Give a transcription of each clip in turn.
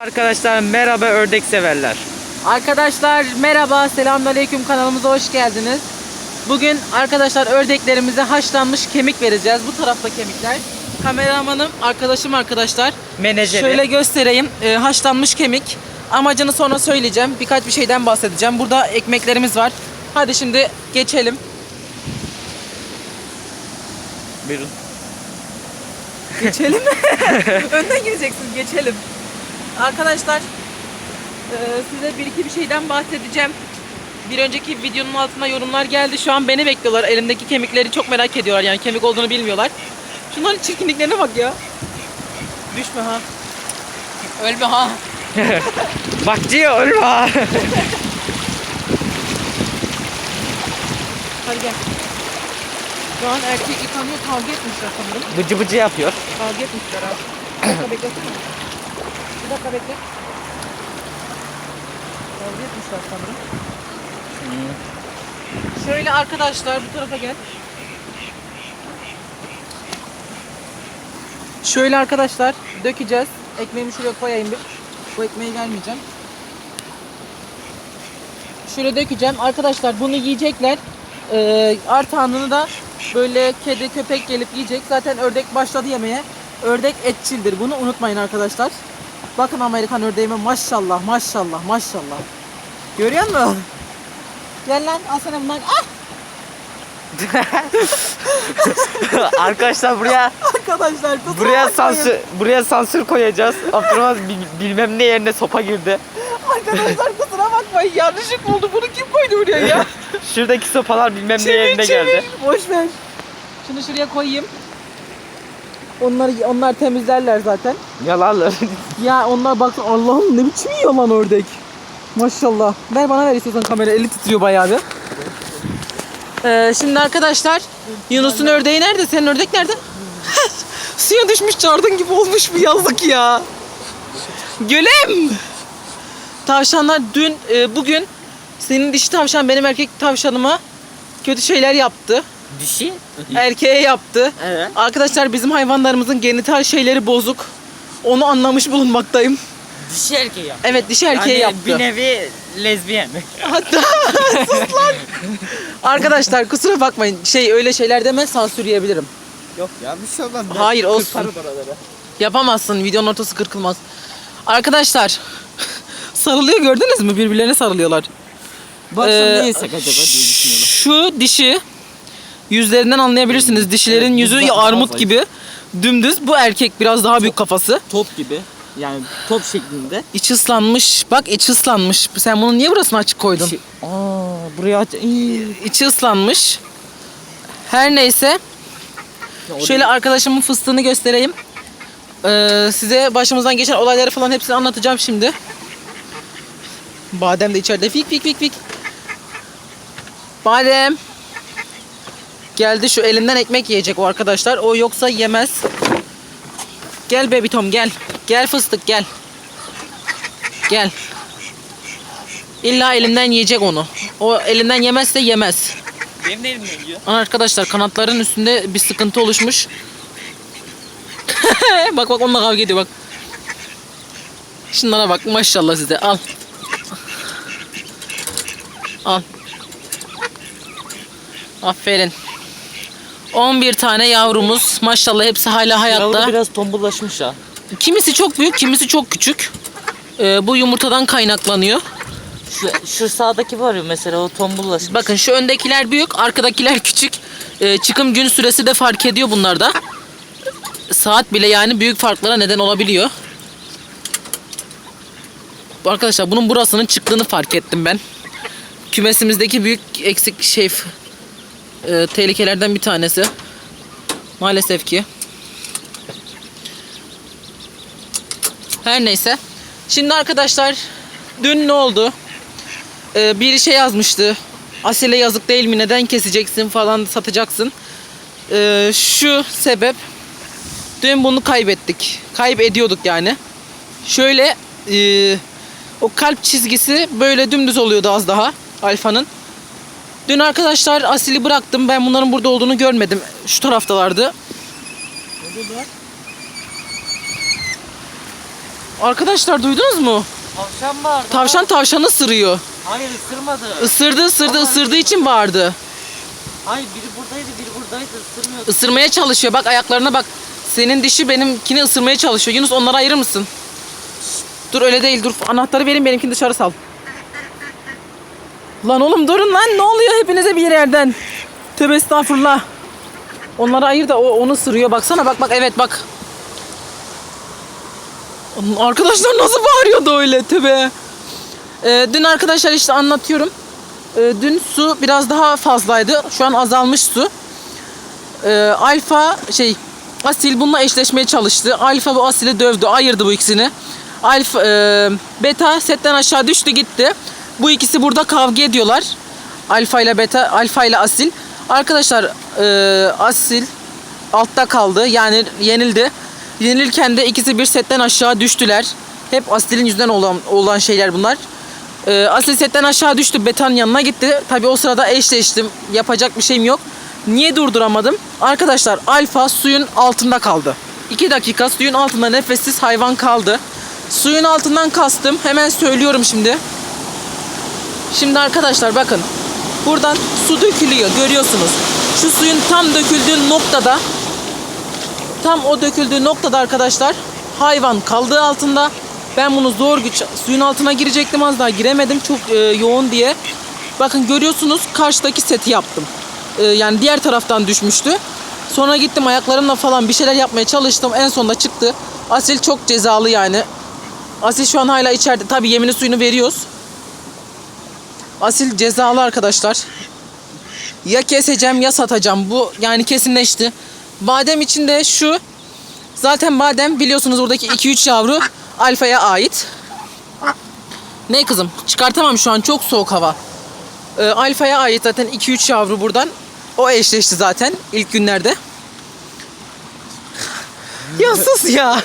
Arkadaşlar merhaba ördek severler. Arkadaşlar merhaba, selamünaleyküm kanalımıza hoş geldiniz. Bugün arkadaşlar ördeklerimize haşlanmış kemik vereceğiz. Bu tarafta kemikler. Kameramanım, arkadaşım arkadaşlar. Menajeri. Şöyle göstereyim. Ee, haşlanmış kemik. Amacını sonra söyleyeceğim. Birkaç bir şeyden bahsedeceğim. Burada ekmeklerimiz var. Hadi şimdi geçelim. Buyurun. Geçelim. Önden gireceksin. Geçelim. Arkadaşlar e, size bir iki bir şeyden bahsedeceğim. Bir önceki videonun altına yorumlar geldi. Şu an beni bekliyorlar. Elimdeki kemikleri çok merak ediyorlar. Yani kemik olduğunu bilmiyorlar. Şunların çirkinliklerine bak ya. Düşme ha. Ölme ha. Bak diyor ölme. Hadi gel. Şu an erkek yıkanıyor. Kavga etmişler sanırım. Bıcı bıcı yapıyor. Kavga etmişler abi. Dakika beklesene. Bir dakika bekle. Kavga etmişler sanırım. Şöyle arkadaşlar bu tarafa gel. Şöyle arkadaşlar dökeceğiz. Ekmeğimi şuraya koyayım bir. Bu ekmeği vermeyeceğim. Şöyle dökeceğim. Arkadaşlar bunu yiyecekler. Ee, artanını da böyle kedi köpek gelip yiyecek. Zaten ördek başladı yemeye. Ördek etçildir. Bunu unutmayın arkadaşlar. Bakın Amerikan ördeğime maşallah maşallah maşallah. Görüyor musun? Gel lan al sana bundan. Ah! Arkadaşlar buraya Arkadaşlar kusura buraya bakmayın. sansür buraya sansür koyacağız. Abdurrahman bil- bilmem ne yerine sopa girdi. Arkadaşlar kusura bakmayın yanlışlık oldu. Bunu kim koydu buraya ya? Şuradaki sopalar bilmem ne Çevir yerine çevir. geldi. Boş ver. Şunu şuraya koyayım. Onları onlar temizlerler zaten. Yalanlar. Ya onlar baksın Allah'ım ne biçim yiyor lan ördek. Maşallah. Ver bana ver istiyorsan kamera eli titriyor bayağı bir. Ee, şimdi arkadaşlar Yunus'un ördeği nerede? Senin ördek nerede? Suya düşmüş çardın gibi olmuş bu yazık ya. Gölem. Tavşanlar dün e, bugün senin dişi tavşan benim erkek tavşanıma kötü şeyler yaptı. Dişi? Erkeğe yaptı. Evet. Arkadaşlar bizim hayvanlarımızın genital şeyleri bozuk. Onu anlamış bulunmaktayım. Dişi erkeği Evet dişi erkeğe yaptı. bir nevi lezbiyen. Hatta sus lan. Arkadaşlar kusura bakmayın. Şey öyle şeyler deme sansür yiyebilirim. Yok ya bir şey olmaz. Hayır olsun. Yapamazsın. Videonun ortası kırkılmaz. Arkadaşlar sarılıyor gördünüz mü? Birbirlerine sarılıyorlar. Baksana Ee, ne yesek acaba diye düşünüyorum. Şu dişi yüzlerinden anlayabilirsiniz. Dişilerin Evet, yüzü daha armut zayıf. gibi. Dümdüz. Bu erkek biraz daha büyük kafası. Top gibi. Yani top şeklinde. İç ıslanmış. Bak içi ıslanmış. Sen bunu niye burasını açık koydun? Dişi- Aa buraya aç. İyi. İçi ıslanmış. Her neyse. Şöyle arkadaşımın fıstığını göstereyim. Ee, size başımızdan geçen olayları falan hepsini anlatacağım şimdi. Badem de içeride. Fik fik fik fik. Badem. Geldi şu elinden ekmek yiyecek o arkadaşlar. O yoksa yemez. Gel baby Tom gel. Gel fıstık gel. Gel. İlla elinden yiyecek onu. O elinden yemezse yemez. Benim de elimden yiyor. Arkadaşlar kanatların üstünde bir sıkıntı oluşmuş. bak bak onunla kavga ediyor bak. Şunlara bak maşallah size al. Al. Aferin. 11 tane yavrumuz. Maşallah hepsi hala hayatta. Yavru biraz tombullaşmış ha. Kimisi çok büyük, kimisi çok küçük. Ee, bu yumurtadan kaynaklanıyor. Şu, şu sağdaki var ya mesela o tombullaşmış. Bakın şu öndekiler büyük, arkadakiler küçük. Ee, çıkım gün süresi de fark ediyor bunlarda. Saat bile yani büyük farklara neden olabiliyor. Arkadaşlar bunun burasının çıktığını fark ettim ben. Kümesimizdeki büyük eksik şey e, tehlikelerden bir tanesi. Maalesef ki. Her neyse. Şimdi arkadaşlar dün ne oldu? Ee, biri şey yazmıştı. Asile yazık değil mi? Neden keseceksin falan satacaksın. Ee, şu sebep. Dün bunu kaybettik. Kaybediyorduk yani. Şöyle e, o kalp çizgisi böyle dümdüz oluyordu az daha alfanın. Dün arkadaşlar asili bıraktım. Ben bunların burada olduğunu görmedim. Şu taraftalardı. Arkadaşlar duydunuz mu? Tavşan var. Tavşan tavşanı ısırıyor. Hayır ısırmadı. Isırdı ısırdı ısırdığı için bağırdı. Hayır biri buradaydı biri buradaydı ısırmıyordu. Isırmaya çalışıyor. Bak ayaklarına bak. Senin dişi benimkini ısırmaya çalışıyor. Yunus onları ayırır mısın? Dur öyle değil dur. Anahtarı vereyim benimkini dışarı sal. Lan oğlum durun lan ne oluyor hepinize bir yerden. Tövbe estağfurullah. Onları ayır da o onu ısırıyor. Baksana bak bak evet bak. Arkadaşlar nasıl bağırıyordu öyle tövbe. Ee, dün arkadaşlar işte anlatıyorum. Ee, dün su biraz daha fazlaydı. Şu an azalmış su. Ee, alfa şey Asil bununla eşleşmeye çalıştı. Alfa bu Asil'i dövdü, ayırdı bu ikisini. Alfa e, beta setten aşağı düştü gitti. Bu ikisi burada kavga ediyorlar. Alfa ile beta, alfa ile Asil. Arkadaşlar e, Asil altta kaldı. Yani yenildi. Yenilirken de ikisi bir setten aşağı düştüler. Hep Asil'in yüzünden olan, olan şeyler bunlar. Ee, Asil setten aşağı düştü. Beta'nın yanına gitti. Tabii o sırada eşleştim. Yapacak bir şeyim yok. Niye durduramadım? Arkadaşlar Alfa suyun altında kaldı. 2 dakika suyun altında nefessiz hayvan kaldı. Suyun altından kastım. Hemen söylüyorum şimdi. Şimdi arkadaşlar bakın. Buradan su dökülüyor. Görüyorsunuz. Şu suyun tam döküldüğü noktada tam o döküldüğü noktada arkadaşlar hayvan kaldığı altında ben bunu zor güç suyun altına girecektim az daha giremedim çok e, yoğun diye. Bakın görüyorsunuz karşıdaki seti yaptım. E, yani diğer taraftan düşmüştü. Sonra gittim ayaklarımla falan bir şeyler yapmaya çalıştım. En sonunda çıktı. Asil çok cezalı yani. Asil şu an hala içeride. Tabii yemini suyunu veriyoruz. Asil cezalı arkadaşlar. Ya keseceğim ya satacağım. Bu yani kesinleşti. Badem içinde şu. Zaten badem biliyorsunuz buradaki 2-3 yavru alfaya ait. Ne kızım? Çıkartamam şu an çok soğuk hava. Ee, alfaya ait zaten 2-3 yavru buradan. O eşleşti zaten ilk günlerde. ya sus ya.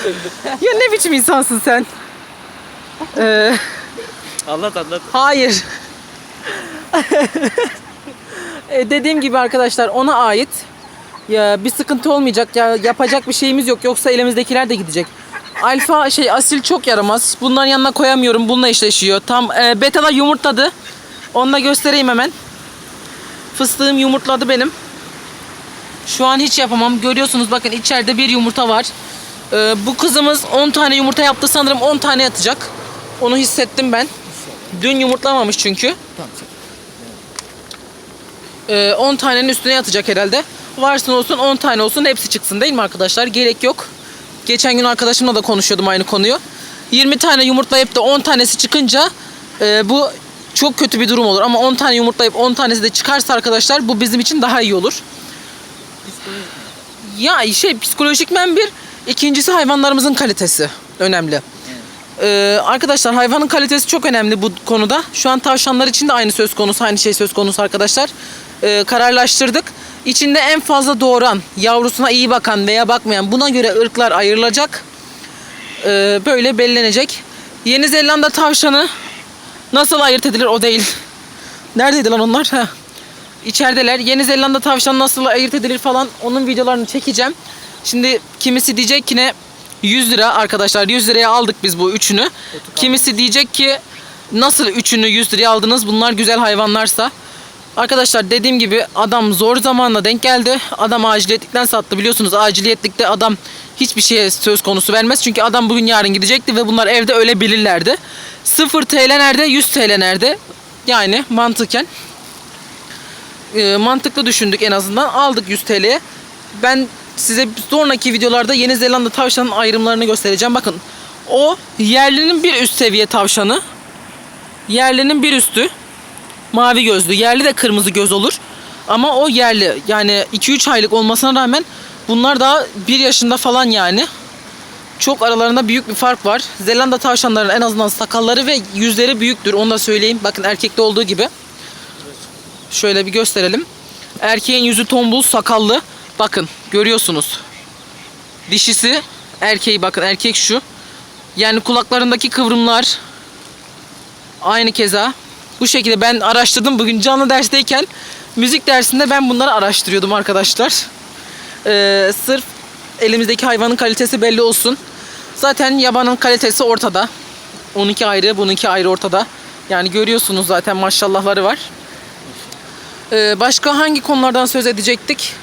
ya ne biçim insansın sen? Ee, Anlat anlat. Hayır. E, dediğim gibi arkadaşlar ona ait. Ya bir sıkıntı olmayacak. Ya yapacak bir şeyimiz yok. Yoksa elimizdekiler de gidecek. Alfa şey asil çok yaramaz. Bunların yanına koyamıyorum. Bununla eşleşiyor. Tam e, beta'da yumurtladı. Onu da göstereyim hemen. Fıstığım yumurtladı benim. Şu an hiç yapamam. Görüyorsunuz bakın içeride bir yumurta var. E, bu kızımız 10 tane yumurta yaptı sanırım 10 tane yatacak. Onu hissettim ben. Dün yumurtlamamış çünkü. Ee, 10 tanenin üstüne yatacak herhalde. Varsın olsun 10 tane olsun hepsi çıksın değil mi arkadaşlar? Gerek yok. Geçen gün arkadaşımla da konuşuyordum aynı konuyu. 20 tane yumurtlayıp da 10 tanesi çıkınca e, bu çok kötü bir durum olur. Ama 10 tane yumurtlayıp 10 tanesi de çıkarsa arkadaşlar bu bizim için daha iyi olur. Ya şey psikolojik men bir. İkincisi hayvanlarımızın kalitesi önemli. Ee, arkadaşlar hayvanın kalitesi çok önemli bu konuda. Şu an tavşanlar için de aynı söz konusu, aynı şey söz konusu arkadaşlar. Ee, kararlaştırdık. İçinde en fazla doğuran, yavrusuna iyi bakan veya bakmayan buna göre ırklar ayrılacak. Ee, böyle belirlenecek. Yeni Zelanda tavşanı nasıl ayırt edilir o değil. Neredeydi lan onlar? Heh. İçerideler. Yeni Zelanda tavşanı nasıl ayırt edilir falan onun videolarını çekeceğim. Şimdi kimisi diyecek ki ne 100 lira arkadaşlar 100 liraya aldık biz bu üçünü. Kimisi diyecek ki nasıl üçünü 100 liraya aldınız bunlar güzel hayvanlarsa. Arkadaşlar dediğim gibi adam zor zamanla denk geldi. Adam aciliyetlikten sattı biliyorsunuz aciliyetlikte adam hiçbir şeye söz konusu vermez. Çünkü adam bugün yarın gidecekti ve bunlar evde ölebilirlerdi. 0 TL nerede 100 TL nerede? Yani mantıken e, mantıklı düşündük en azından. Aldık 100 TL'ye. Ben size sonraki videolarda Yeni Zelanda tavşanın ayrımlarını göstereceğim. Bakın o yerlinin bir üst seviye tavşanı. Yerlinin bir üstü. Mavi gözlü. Yerli de kırmızı göz olur. Ama o yerli. Yani 2-3 aylık olmasına rağmen bunlar daha 1 yaşında falan yani. Çok aralarında büyük bir fark var. Zelanda tavşanların en azından sakalları ve yüzleri büyüktür. Onu da söyleyeyim. Bakın erkekte olduğu gibi. Şöyle bir gösterelim. Erkeğin yüzü tombul, sakallı. Bakın görüyorsunuz. Dişisi erkeği bakın erkek şu. Yani kulaklarındaki kıvrımlar aynı keza. Bu şekilde ben araştırdım bugün canlı dersteyken müzik dersinde ben bunları araştırıyordum arkadaşlar. Ee, sırf elimizdeki hayvanın kalitesi belli olsun. Zaten yabanın kalitesi ortada. Onunki ayrı, bununki ayrı ortada. Yani görüyorsunuz zaten maşallahları var. Ee, başka hangi konulardan söz edecektik?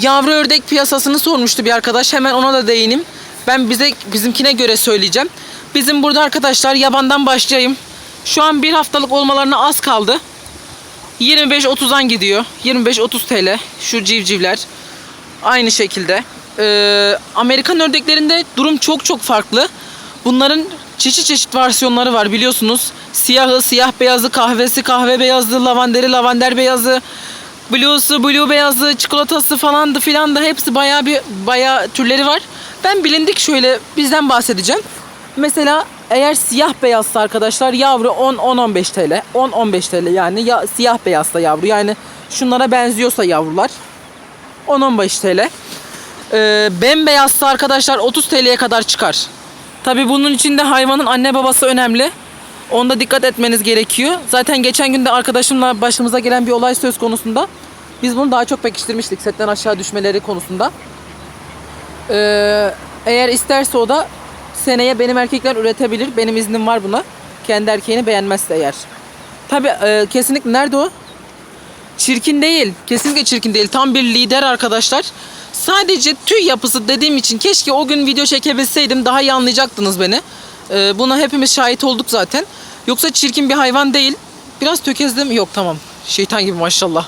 Yavru ördek piyasasını sormuştu bir arkadaş. Hemen ona da değineyim. Ben bize bizimkine göre söyleyeceğim. Bizim burada arkadaşlar yabandan başlayayım. Şu an bir haftalık olmalarına az kaldı. 25-30'dan gidiyor. 25-30 TL şu civcivler. Aynı şekilde. Ee, Amerikan ördeklerinde durum çok çok farklı. Bunların çeşit çeşit versiyonları var biliyorsunuz. Siyahı, siyah beyazı, kahvesi, kahve beyazı, lavanderi, lavender beyazı, blue'su, blue beyazı, çikolatası falan da filan da hepsi bayağı bir bayağı türleri var. Ben bilindik şöyle bizden bahsedeceğim. Mesela eğer siyah beyazsa arkadaşlar yavru 10-15 TL. 10-15 TL yani ya siyah beyazsa yavru yani şunlara benziyorsa yavrular 10-15 TL. Ee, bembeyazsa arkadaşlar 30 TL'ye kadar çıkar. Tabi bunun için de hayvanın anne babası önemli. Onda dikkat etmeniz gerekiyor. Zaten geçen gün de arkadaşımla başımıza gelen bir olay söz konusunda. Biz bunu daha çok pekiştirmiştik setten aşağı düşmeleri konusunda. Ee, eğer isterse o da seneye benim erkekler üretebilir. Benim iznim var buna. Kendi erkeğini beğenmezse eğer. Tabi kesinlikle nerede o? Çirkin değil. Kesinlikle çirkin değil. Tam bir lider arkadaşlar. Sadece tüy yapısı dediğim için keşke o gün video çekebilseydim daha iyi anlayacaktınız beni. Ee, buna hepimiz şahit olduk zaten. Yoksa çirkin bir hayvan değil. Biraz tökezledim. Yok tamam. Şeytan gibi maşallah.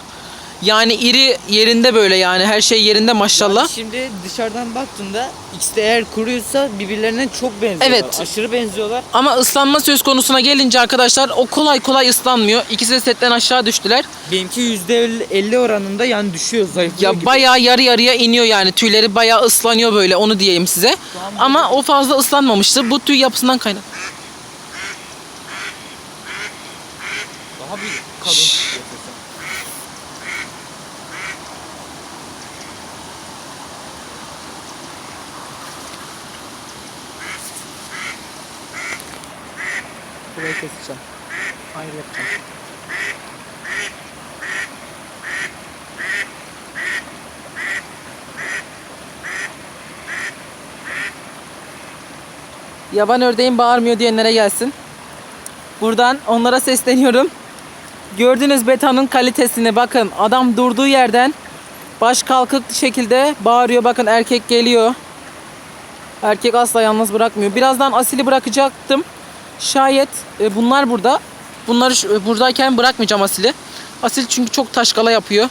Yani iri yerinde böyle yani her şey yerinde maşallah. Yani şimdi dışarıdan baktığında ikisi de eğer kuruysa birbirlerine çok benziyorlar. Evet. Aşırı benziyorlar. Ama ıslanma söz konusuna gelince arkadaşlar o kolay kolay ıslanmıyor. İkisi de setten aşağı düştüler. Benimki %50 oranında yani düşüyor zayıflıyor Ya gibi. bayağı yarı yarıya iniyor yani tüyleri bayağı ıslanıyor böyle onu diyeyim size. Ama o fazla ıslanmamıştı. Bu tüy yapısından kaynak. Daha bir kalın. Burayı keseceğim. Ayrı yapacağım. Yaban ördeğin bağırmıyor diyenlere gelsin. Buradan onlara sesleniyorum. Gördünüz betanın kalitesini bakın. Adam durduğu yerden baş kalkık şekilde bağırıyor. Bakın erkek geliyor. Erkek asla yalnız bırakmıyor. Birazdan Asil'i bırakacaktım. Şayet e, bunlar burada. Bunları e, buradayken bırakmayacağım Asil'i. Asil çünkü çok taşkala yapıyor.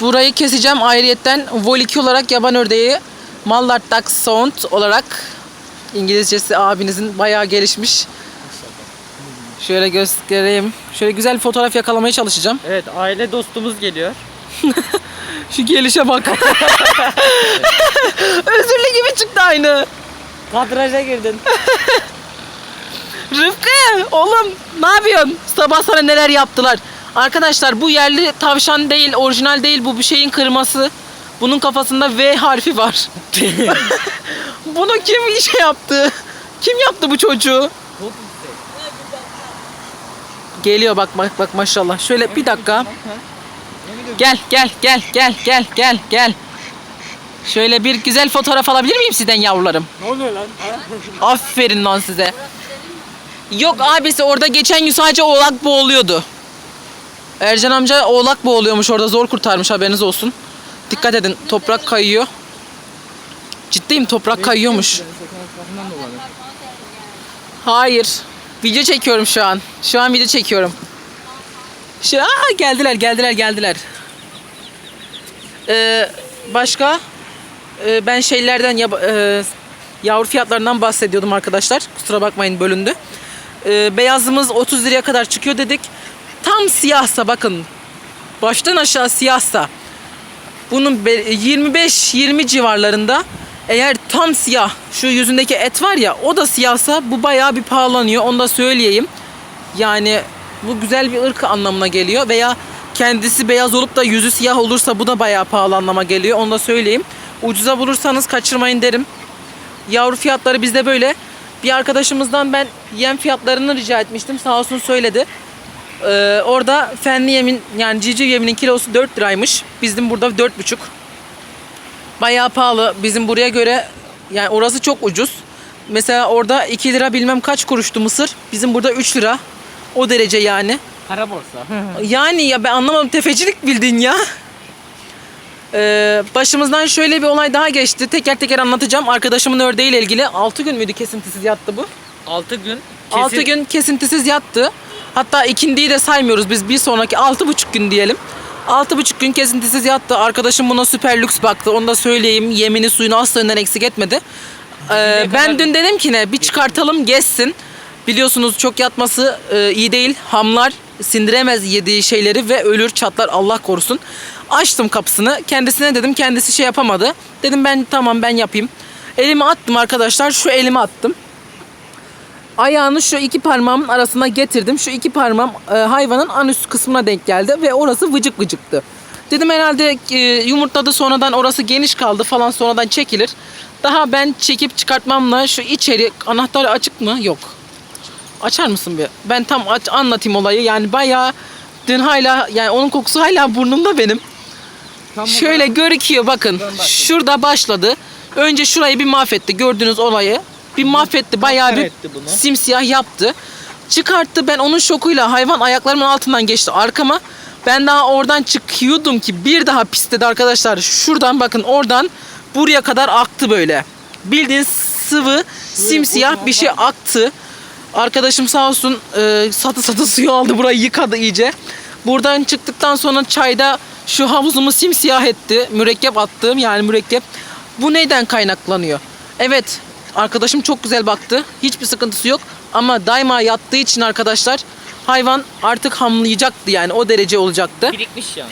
Burayı keseceğim ayrıyetten Vol 2 olarak yaban ördeği Mallard Duck Sound olarak İngilizcesi abinizin bayağı gelişmiş. Şöyle göstereyim. Şöyle güzel bir fotoğraf yakalamaya çalışacağım. Evet aile dostumuz geliyor. Şu gelişe bak. Özürlü gibi çıktı aynı. Kadraja girdin. Rıfkı oğlum ne yapıyorsun? Sabah sana neler yaptılar? Arkadaşlar bu yerli tavşan değil, orijinal değil bu bir şeyin kırması. Bunun kafasında V harfi var. Bunu kim şey yaptı? Kim yaptı bu çocuğu? Geliyor bak bak bak maşallah. Şöyle bir dakika. Gel gel gel gel gel gel gel. Şöyle bir güzel fotoğraf alabilir miyim sizden yavrularım? ne oluyor lan? Aferin lan size. Yok abisi orada geçen gün sadece oğlak boğuluyordu. Ercan amca oğlak boğuluyormuş orada zor kurtarmış haberiniz olsun. Dikkat edin toprak kayıyor. Ciddiyim toprak kayıyormuş. Hayır. Video çekiyorum şu an. Şu an video çekiyorum. Şu aa, geldiler geldiler geldiler. Ee, başka? Ee, ben şeylerden yab- e, yavru fiyatlarından bahsediyordum arkadaşlar. Kusura bakmayın bölündü. Ee, beyazımız 30 liraya kadar çıkıyor dedik. Tam siyahsa bakın. Baştan aşağı siyahsa. Bunun 25-20 civarlarında eğer tam siyah şu yüzündeki et var ya o da siyahsa bu bayağı bir pahalanıyor onu da söyleyeyim. Yani bu güzel bir ırk anlamına geliyor veya kendisi beyaz olup da yüzü siyah olursa bu da bayağı pahalı anlama geliyor onu da söyleyeyim. Ucuza bulursanız kaçırmayın derim. Yavru fiyatları bizde böyle. Bir arkadaşımızdan ben yem fiyatlarını rica etmiştim. Sağ olsun söyledi. Ee, orada fenli yemin yani civciv yeminin kilosu 4 liraymış. Bizim burada 4,5. Bayağı pahalı. Bizim buraya göre Yani orası çok ucuz. Mesela orada 2 lira bilmem kaç kuruştu mısır. Bizim burada 3 lira. O derece yani. Kara borsa. Yani ya ben anlamadım tefecilik bildin ya. Ee, başımızdan şöyle bir olay daha geçti. Teker teker anlatacağım. Arkadaşımın ördeğiyle ilgili 6 gün müydü kesintisiz yattı bu? 6 gün. 6 gün kesintisiz yattı. Hatta ikindiyi de saymıyoruz biz bir sonraki 6,5 gün diyelim. 6,5 gün kesintisiz yattı. Arkadaşım buna süper lüks baktı. Onu da söyleyeyim. Yemini suyunu asla önden eksik etmedi. Ee, ben dün dedim ki ne bir çıkartalım geçsin. Biliyorsunuz çok yatması e, iyi değil. Hamlar sindiremez yediği şeyleri ve ölür çatlar Allah korusun. Açtım kapısını. Kendisine dedim kendisi şey yapamadı. Dedim ben tamam ben yapayım. Elimi attım arkadaşlar. Şu elimi attım. Ayağını şu iki parmağımın arasına getirdim. Şu iki parmağım e, hayvanın anüs kısmına denk geldi ve orası vıcık vıcıktı. Dedim herhalde e, yumurtladı sonradan orası geniş kaldı falan sonradan çekilir. Daha ben çekip çıkartmamla şu içeri anahtarı açık mı? Yok. Açar mısın bir? Ben tam aç, anlatayım olayı. Yani bayağı dün hala yani onun kokusu hala burnumda benim. Şöyle görüküyor bakın. Şurada başladı. Önce şurayı bir mahvetti. Gördüğünüz olayı. Bir mahvetti. Bayağı bir etti bunu. simsiyah yaptı. Çıkarttı. Ben onun şokuyla hayvan ayaklarımın altından geçti arkama. Ben daha oradan çıkıyordum ki bir daha pisledi arkadaşlar. Şuradan bakın oradan buraya kadar aktı böyle. Bildiğin sıvı simsiyah bir şey aktı. Arkadaşım sağ olsun e, satı satı suyu aldı burayı yıkadı iyice. Buradan çıktıktan sonra çayda şu havuzumu simsiyah etti. Mürekkep attığım yani mürekkep. Bu neyden kaynaklanıyor? Evet arkadaşım çok güzel baktı. Hiçbir sıkıntısı yok. Ama daima yattığı için arkadaşlar hayvan artık hamlayacaktı yani o derece olacaktı. Birikmiş yani.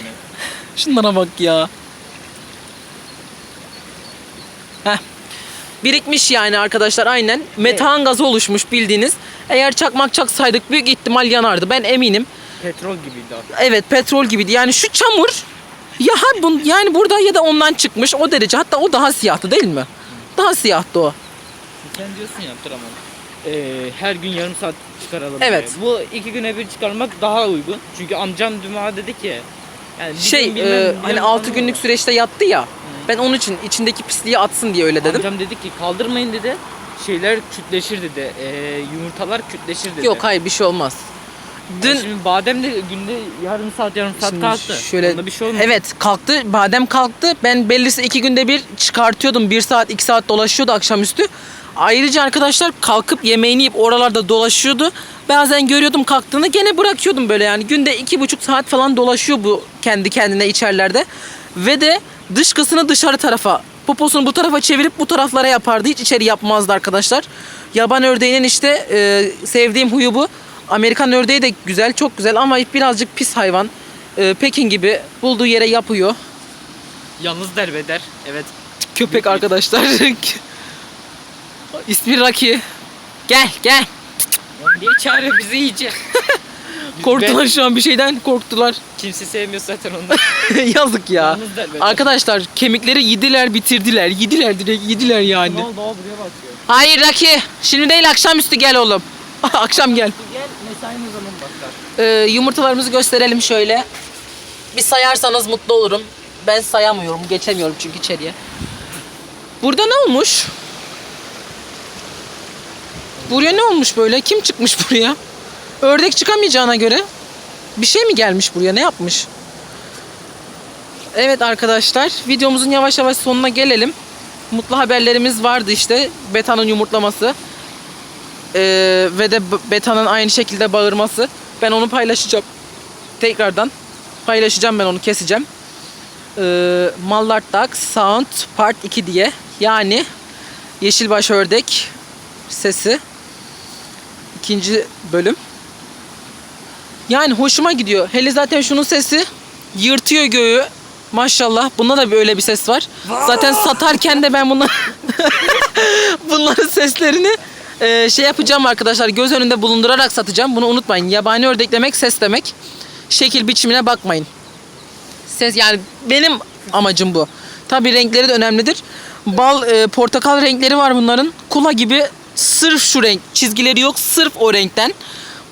Şunlara bak ya. Heh. Birikmiş yani arkadaşlar aynen. Metan gazı oluşmuş bildiğiniz. Eğer çakmak çaksaydık büyük ihtimal yanardı. Ben eminim. Petrol gibiydi o. Evet petrol gibiydi. Yani şu çamur ya bun, yani burada ya da ondan çıkmış o derece. Hatta o daha siyahtı değil mi? Daha siyahtı o. Sen diyorsun ya Abdurrahman. Ee, her gün yarım saat çıkaralım. Evet. diye. Bu iki güne bir çıkarmak daha uygun. Çünkü amcam bana dedi ki yani bir Şey gün bilmem- e, bilmem hani 6 anlamadım. günlük süreçte yattı ya. Ben onun için içindeki pisliği atsın diye öyle dedim. Amcam dedi ki kaldırmayın dedi. Şeyler kütleşir dedi. Ee, yumurtalar kütleşir dedi. Yok hayır bir şey olmaz. Dün şimdi badem de günde yarım saat yarım saat Şimdi kalktı. Şöyle, Onda bir şey olmadı. Evet kalktı. Badem kalktı. Ben bellisi iki günde bir çıkartıyordum. Bir saat iki saat dolaşıyordu akşamüstü. Ayrıca arkadaşlar kalkıp yemeğini yiyip oralarda dolaşıyordu. Bazen görüyordum kalktığını gene bırakıyordum böyle yani. Günde iki buçuk saat falan dolaşıyor bu kendi kendine içerilerde. Ve de dışkısını dışarı tarafa poposunu bu tarafa çevirip bu taraflara yapardı. Hiç içeri yapmazdı arkadaşlar. Yaban ördeğinin işte e, sevdiğim huyu bu. Amerikan ördeği de güzel, çok güzel ama birazcık pis hayvan. E, Pekin gibi bulduğu yere yapıyor. Yalnız derbeder. Evet. Köpek arkadaşlar. İsmi Rocky. Gel gel. Oğlum Niye çağırıyor bizi iyice? Korktular şu an bir şeyden korktular. Kimse sevmiyor zaten onları. Yazık ya. Yalnız derbeder. Arkadaşlar kemikleri yediler bitirdiler. Yediler direkt yediler yani. Ne oldu buraya bakıyor. Hayır Rocky. Şimdi değil akşamüstü gel oğlum. Akşam gel. Ee, yumurtalarımızı gösterelim şöyle. Bir sayarsanız mutlu olurum. Ben sayamıyorum, geçemiyorum çünkü içeriye. Burada ne olmuş? Buraya ne olmuş böyle? Kim çıkmış buraya? Ördek çıkamayacağına göre bir şey mi gelmiş buraya? Ne yapmış? Evet arkadaşlar, videomuzun yavaş yavaş sonuna gelelim. Mutlu haberlerimiz vardı işte. Beta'nın yumurtlaması. Ee, ve de Beta'nın aynı şekilde bağırması. Ben onu paylaşacağım. Tekrardan paylaşacağım ben onu keseceğim. Ee, Mallard Duck Sound Part 2 diye. Yani Yeşilbaş Ördek sesi. ikinci bölüm. Yani hoşuma gidiyor. Hele zaten şunun sesi yırtıyor göğü. Maşallah. Bunda da böyle bir ses var. Zaten satarken de ben bunlar bunların seslerini e, şey yapacağım arkadaşlar. Göz önünde bulundurarak satacağım. Bunu unutmayın. Yabani ördek demek ses demek. Şekil biçimine bakmayın. Ses yani benim amacım bu. Tabii renkleri de önemlidir. Bal e, portakal renkleri var bunların. Kula gibi sırf şu renk. Çizgileri yok. Sırf o renkten.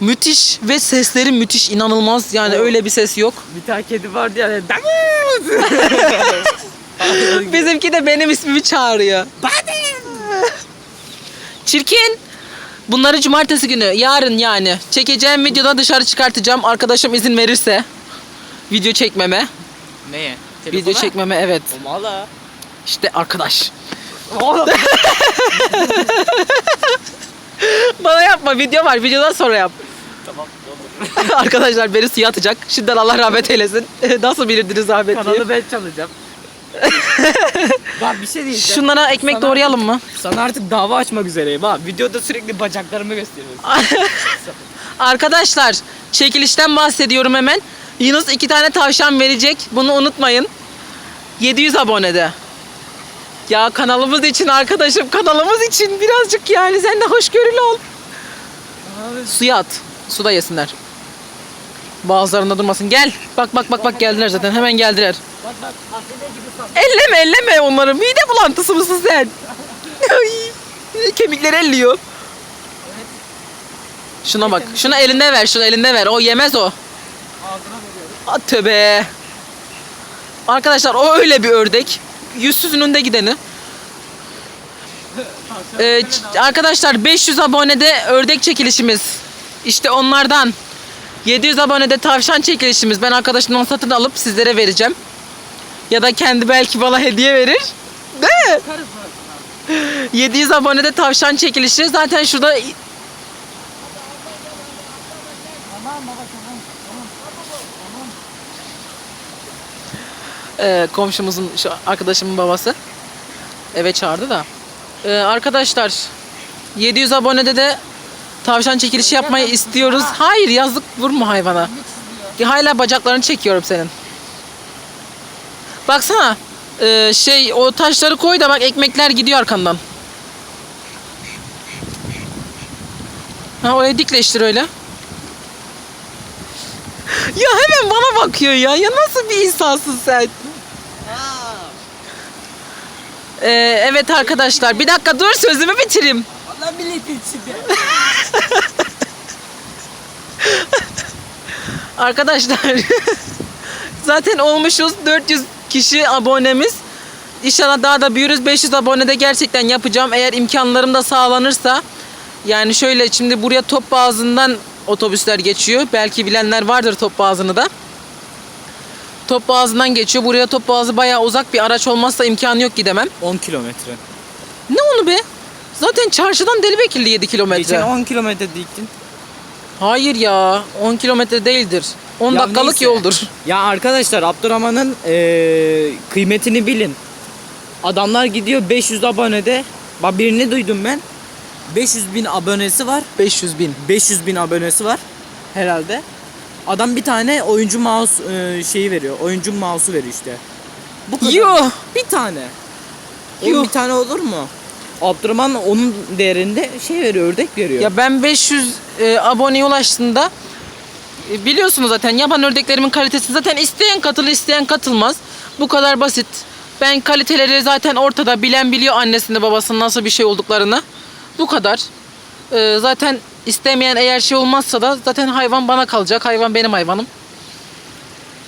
Müthiş ve sesleri müthiş inanılmaz. Yani O- öyle bir ses yok. Bir tane kedi vardı ya. Bizimki de benim ismimi çağırıyor. Çirkin. Bunları cumartesi günü yarın yani çekeceğim videoda dışarı çıkartacağım arkadaşım izin verirse. Video çekmeme. Neye? Video çekmeme evet. Mala. İşte arkadaş. Bana yapma video var videodan sonra yap. tamam. Arkadaşlar beni suya atacak. Şimdiden Allah rahmet eylesin. Nasıl bilirdiniz rahmetliyi? Kanalı ben çalacağım. Bak bir şey diyeceğim. Şunlara ekmek Sana- doğrayalım mı? Sana artık dava açmak üzereyim ha. Videoda sürekli bacaklarımı gösteriyorsun. Arkadaşlar çekilişten bahsediyorum hemen. Yunus iki tane tavşan verecek. Bunu unutmayın. 700 abonede. Ya kanalımız için arkadaşım kanalımız için birazcık yani sen de hoşgörülü ol. Suya at. Suda yesinler. Bazılarında durmasın. Gel. Bak bak bak bak geldiler zaten. Hemen geldiler. Elleme elleme onları. Mide bulantısı mısın sen? Kemikleri elliyor. Şuna bak. Şuna elinde ver. Şuna elinde ver. O yemez o. Ağzına tövbe. Arkadaşlar o öyle bir ördek. Yüzsüzün önünde gideni. Ee, arkadaşlar 500 abonede ördek çekilişimiz. İşte onlardan. 700 abonede tavşan çekilişimiz. Ben arkadaşımdan satın alıp sizlere vereceğim. Ya da kendi belki bana hediye verir. Değil mi? 700 abonede tavşan çekilişi. Zaten şurada. Ee, komşumuzun şu arkadaşımın babası eve çağırdı da. Ee, arkadaşlar 700 abonede de tavşan çekilişi yapmayı istiyoruz. Hayır yazık vurma hayvana. Hala bacaklarını çekiyorum senin. Baksana ee, şey o taşları koy da bak ekmekler gidiyor arkandan. Ha oraya dikleştir öyle. Ya hemen bana bakıyor ya. Ya nasıl bir insansın sen? Ee, evet arkadaşlar bir dakika dur sözümü bitireyim. Allah milletin içinde. Arkadaşlar zaten olmuşuz 400 kişi abonemiz. İnşallah daha da büyürüz. 500 abonede gerçekten yapacağım. Eğer imkanlarım da sağlanırsa. Yani şöyle şimdi buraya top boğazından otobüsler geçiyor. Belki bilenler vardır top boğazını da. Top boğazından geçiyor. Buraya top boğazı bayağı uzak bir araç olmazsa imkanı yok gidemem. 10 kilometre. Ne onu be? Zaten çarşıdan Delibekirli 7 kilometre. Geçen 10 kilometre diktin. Hayır ya 10 kilometre değildir. 10 Ya dakikalık neyse. yoldur. Ya arkadaşlar Abdurrahman'ın eee, kıymetini bilin. Adamlar gidiyor 500 abonede. Bak birini duydum ben. 500 bin abonesi var. 500 bin. 500 bin abonesi var herhalde. Adam bir tane oyuncu mouse eee, şeyi veriyor. Oyuncu mouse'u veriyor işte. Bu kadar. Yuh. Bir tane. Oğlum Yuh. bir tane olur mu? Abdurrahman onun değerinde şey veriyor, ördek veriyor. Ya ben 500 e, aboneye ulaştığında e, biliyorsunuz zaten yaban ördeklerimin kalitesi zaten isteyen katılır isteyen katılmaz. Bu kadar basit. Ben kaliteleri zaten ortada bilen biliyor annesini babasının nasıl bir şey olduklarını. Bu kadar. E, zaten istemeyen eğer şey olmazsa da zaten hayvan bana kalacak. Hayvan benim hayvanım.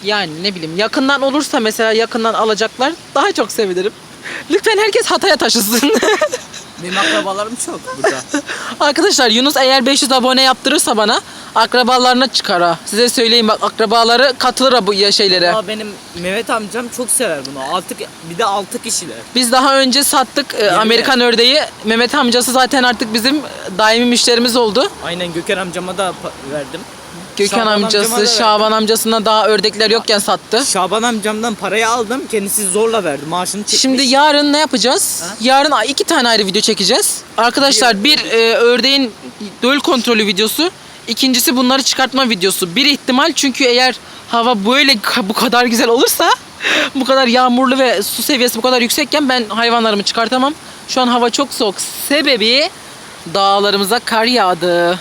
Yani ne bileyim yakından olursa mesela yakından alacaklar daha çok sevinirim. Lütfen herkes Hatay'a taşısın. Benim akrabalarım çok burada. Arkadaşlar Yunus eğer 500 abone yaptırırsa bana akrabalarına çıkar ha. Size söyleyeyim bak akrabaları katılır ha bu ya şeylere. Aa, benim Mehmet amcam çok sever bunu. Altı, bir de 6 kişiler. Biz daha önce sattık e, Amerikan ördeği. Mehmet amcası zaten artık bizim daimi müşterimiz oldu. Aynen Gökhan amcama da pa- verdim. Gökhan Şaban amcama da amcası. Şaban amcasına daha ördekler yokken sattı. Şaban amcamdan parayı aldım. Kendisi zorla verdi. Maaşını çekmiş. Şimdi yarın ne yapacağız? Yarın iki tane ayrı video çekeceğiz. Arkadaşlar bir e, ördeğin döl kontrolü videosu. ikincisi bunları çıkartma videosu. Bir ihtimal çünkü eğer hava böyle bu kadar güzel olursa bu kadar yağmurlu ve su seviyesi bu kadar yüksekken ben hayvanlarımı çıkartamam. Şu an hava çok soğuk. Sebebi dağlarımıza kar yağdı.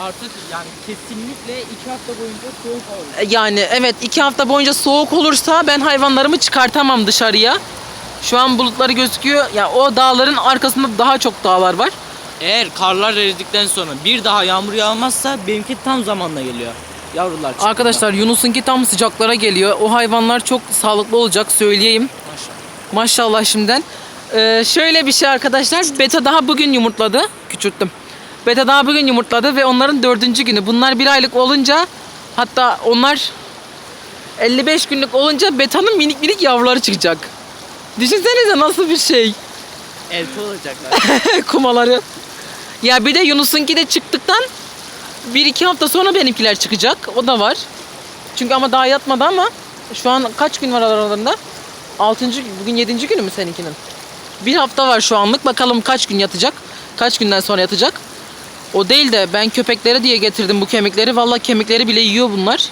Artık yani kesinlikle 2 hafta boyunca soğuk olur. Yani evet iki hafta boyunca soğuk olursa ben hayvanlarımı çıkartamam dışarıya. Şu an bulutları gözüküyor. Ya o dağların arkasında daha çok dağlar var. Eğer karlar eridikten sonra bir daha yağmur yağmazsa benimki tam zamanla geliyor. Yavrular çıkıyor. Arkadaşlar Yunus'unki tam sıcaklara geliyor. O hayvanlar çok sağlıklı olacak söyleyeyim. Maşallah. Maşallah şimdiden. Ee, şöyle bir şey arkadaşlar. Beta daha bugün yumurtladı. Küçülttüm. Beta daha bugün yumurtladı ve onların dördüncü günü. Bunlar bir aylık olunca hatta onlar 55 günlük olunca betanın minik minik yavruları çıkacak. Düşünsenize nasıl bir şey. Elti olacaklar. Kumaları. Ya bir de Yunus'unki de çıktıktan bir iki hafta sonra benimkiler çıkacak. O da var. Çünkü ama daha yatmadı ama şu an kaç gün var aralarında? Altıncı, bugün yedinci günü mü seninkinin? Bir hafta var şu anlık. Bakalım kaç gün yatacak? Kaç günden sonra yatacak? O değil de ben köpeklere diye getirdim bu kemikleri. Vallahi kemikleri bile yiyor bunlar.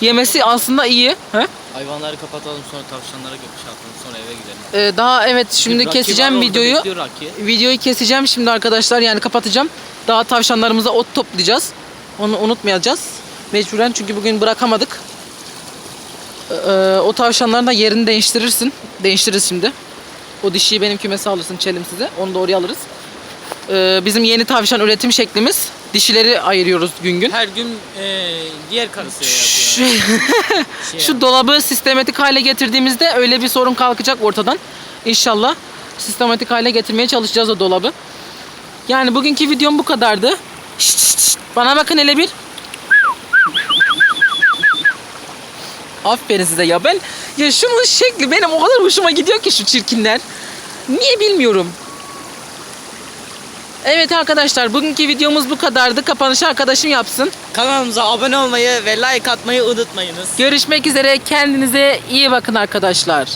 Yemesi aslında iyi. He? Hayvanları kapatalım sonra tavşanlara götür yapalım sonra eve gidelim. Ee, daha evet şimdi Rocky keseceğim var videoyu. bekliyor. Videoyu keseceğim şimdi arkadaşlar yani kapatacağım. Daha tavşanlarımıza ot toplayacağız. Onu unutmayacağız. Mecburen çünkü bugün bırakamadık. Ee, o tavşanların da yerini değiştirirsin. Değiştiririz şimdi. O dişiyi benim kümese alırsın çelim size. Onu da oraya alırız. Ee, bizim yeni tavşan üretim şeklimiz. Dişileri ayırıyoruz gün gün. Her gün e, diğer karısıya Şu, yapıyor. Şey şu dolabı sistematik hale getirdiğimizde öyle bir sorun kalkacak ortadan. İnşallah sistematik hale getirmeye çalışacağız o dolabı. Yani bugünkü videom bu kadardı. Şşt, şşt. Bana bakın hele bir. Aferin size ya ben ya şunun şekli benim o kadar hoşuma gidiyor ki şu çirkinler. Niye bilmiyorum. Evet arkadaşlar bugünkü videomuz bu kadardı. Kapanışı arkadaşım yapsın. Kanalımıza abone olmayı ve like atmayı unutmayınız. Görüşmek üzere. Kendinize iyi bakın arkadaşlar.